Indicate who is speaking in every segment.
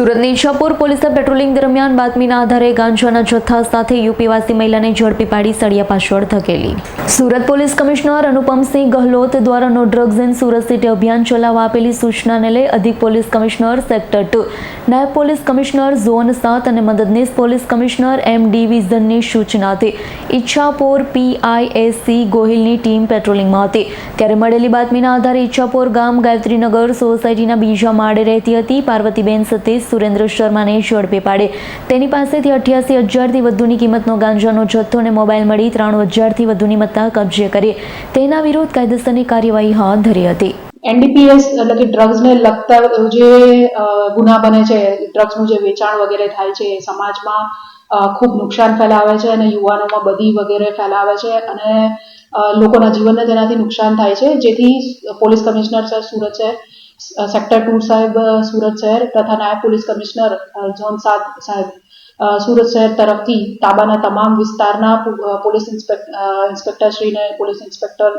Speaker 1: સુરતની ઈચ્છાપુર પોલીસે પેટ્રોલિંગ દરમિયાન બાતમીના આધારે ગાંજાના જથ્થા સાથે યુપીવાસી મહિલાને ઝડપી પાડી સળિયા પાછળ ધકેલી. સુરત પોલીસ કમિશનર અનુપમસિંહ ગહલોત દ્વારા no drugs in Surat city અભિયાન ચલાવવા આપેલી સૂચનાને લઈ અધિક પોલીસ કમિશનર સેક્ટર ટુ, નાયબ પોલીસ કમિશનર ઝોન સાત અને મદદનીશ પોલીસ કમિશનર એમ ડિવિઝનની સૂચનાથી ઈચ્છાપોર પીઆઈએસસી ગોહિલની ટીમ પેટ્રોલિંગમાં હતી. ત્યારે મળેલી બાતમીના આધારે ઈચ્છાપોર ગામ ગાયત્રીનગર સોસાયટીના બીજા માળે રહેતી હતી પાર્વતીબેન સતીશ સુરેન્દ્ર શર્માને ઝડપી પાડે. તેની પાસેથી અઠ્યાસી હજારથી વધુની કિંમતનો ગાંજાનો જથ્થો અને મોબાઈલ મળી ત્રાણું હજારથી વધુની મત્તા કબજે કરી. તેના વિરુદ્ધ કાયદેસરની કાર્યવાહી હાથ ધરી હતી.
Speaker 2: એનડીપીએસ એટલે કે ડ્રગ્સને લગતા જે ગુના બને છે, ડ્રગ્સનું જે વેચાણ વગેરે થાય છે સમાજમાં ખૂબ નુકસાન ફેલાવે છે અને યુવાનોમાં બધી વગેરે ફેલાવે છે અને લોકોના જીવનને તેનાથી નુકસાન થાય છે. જેથી પોલીસ કમિશનર સર સુરત શહેર સેક્ટર ટુ સાહેબ સુરત શહેર તથા નાયબ પોલીસ કમિશનર ઝોન સાત સાહેબ. સુરત શહેર તરફથી તાબાના તમામ વિસ્તારના પોલીસ ઇન્સ્પેક્ટ અ, ઇન્સ્પેક્ટરશ્રીને પોલીસ ઇન્સ્પેક્ટર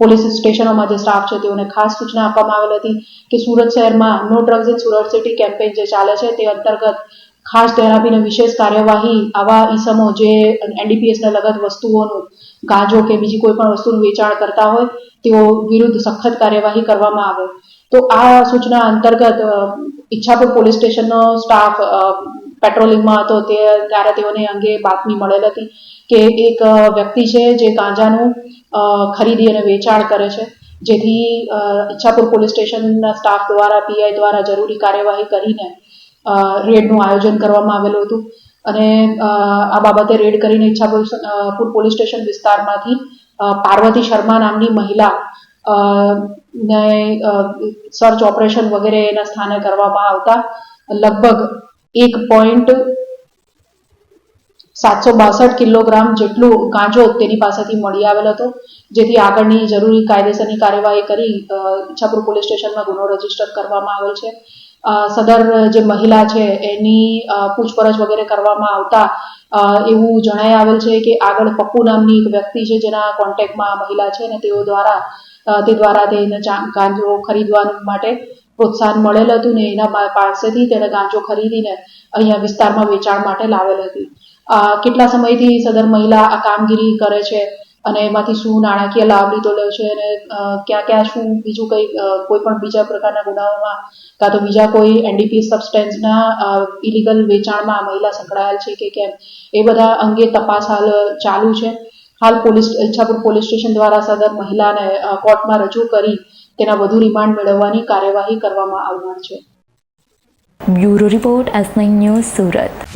Speaker 2: પોલીસ સ્ટેશનોમાં જે સ્ટાફ છે તેઓને ખાસ સૂચના આપવામાં આવેલ હતી કે સુરત શહેરમાં no drugs in Surat city campaign જે ચાલે છે તે અંતર્ગત ખાસ ધ્યાન આપીને વિશેષ કાર્યવાહી આવા ઈસમો જે એનડીપીએસને લગત વસ્તુઓનું, ગાંજો કે બીજી કોઈ પણ વસ્તુનું વેચાણ કરતા હોય, તેઓ વિરુદ્ધ સખત કાર્યવાહી કરવામાં આવે. તો આ સૂચના અંતર્ગત ઈચ્છાપુર પોલીસ સ્ટેશનનો સ્ટાફ પેટ્રોલિંગમાં હતો, તે ત્યારે તેઓને અંગે બાતમી મળેલ હતી કે એક વ્યક્તિ છે જે ગાંજાનું ખરીદી અને વેચાણ કરે છે. જેથી ઈચ્છાપુર પોલીસ સ્ટેશનના સ્ટાફ દ્વારા પીઆઈ દ્વારા જરૂરી કાર્યવાહી કરીને રેડનું આયોજન કરવામાં આવેલું હતું. અને આ બાબતે રેડ કરીને ઈચ્છાપુર પોલીસ સ્ટેશન વિસ્તારમાંથી પાર્વતી શર્મા નામની મહિલા ને સર્ચ ઓપરેશન વગેરે એના સ્થાને કરવામાં આવતા લગભગ એક પોઈન્ટ સાતસો બાસઠ કિલોગ્રામ જેટલું ગાંજો તેની પાસેથી મળી આવેલ હતો, જેથી આગળની જરૂરી કાયદેસરની કાર્યવાહી કરી ઈચ્છાપુર પોલીસ સ્ટેશનમાં ગુનો રજિસ્ટર કરવામાં આવેલ છે. સદર જે મહિલા છે, એની પૂછપરછ વગેરે કરવામાં આવતા એવું જણાઈ આવેલ છે કે આગળ પપ્પુ નામની એક વ્યક્તિ છે, જેના કોન્ટેક્ટમાં મહિલા છે અને તેઓ દ્વારા તે દ્વારા તેને ગાંજો ખરીદવા માટે પ્રોત્સાહન મળેલ હતું ને એના પાસેથી તેણે ગાંજો ખરીદીને અહીંયા વિસ્તારમાં વેચાણ માટે લાવેલ હતી. કેટલા સમયથી સદર મહિલા આ કામગીરી કરે છે? અને એમાંથી શું નાણાકીય લાભ લીધો લે છે અને ક્યાં ક્યાં શું બીજું કંઈ કોઈ પણ બીજા પ્રકારના ગુનાઓમાં, કાં તો બીજા કોઈ એનડીપી સબસ્ટેન્સના ઇલીગલ વેચાણમાં મહિલા સંકળાયેલ છે કે કેમ, એ બધા અંગે તપાસ હાલ ચાલુ છે. હાલ પોલીસ, ઈચ્છાપુર પોલીસ સ્ટેશન દ્વારા સદર મહિલાને કોર્ટમાં રજૂ કરી તેના વધુ રિમાન્ડ મેળવવાની કાર્યવાહી કરવામાં આવનાર છે.
Speaker 1: Bureau report S news Surat.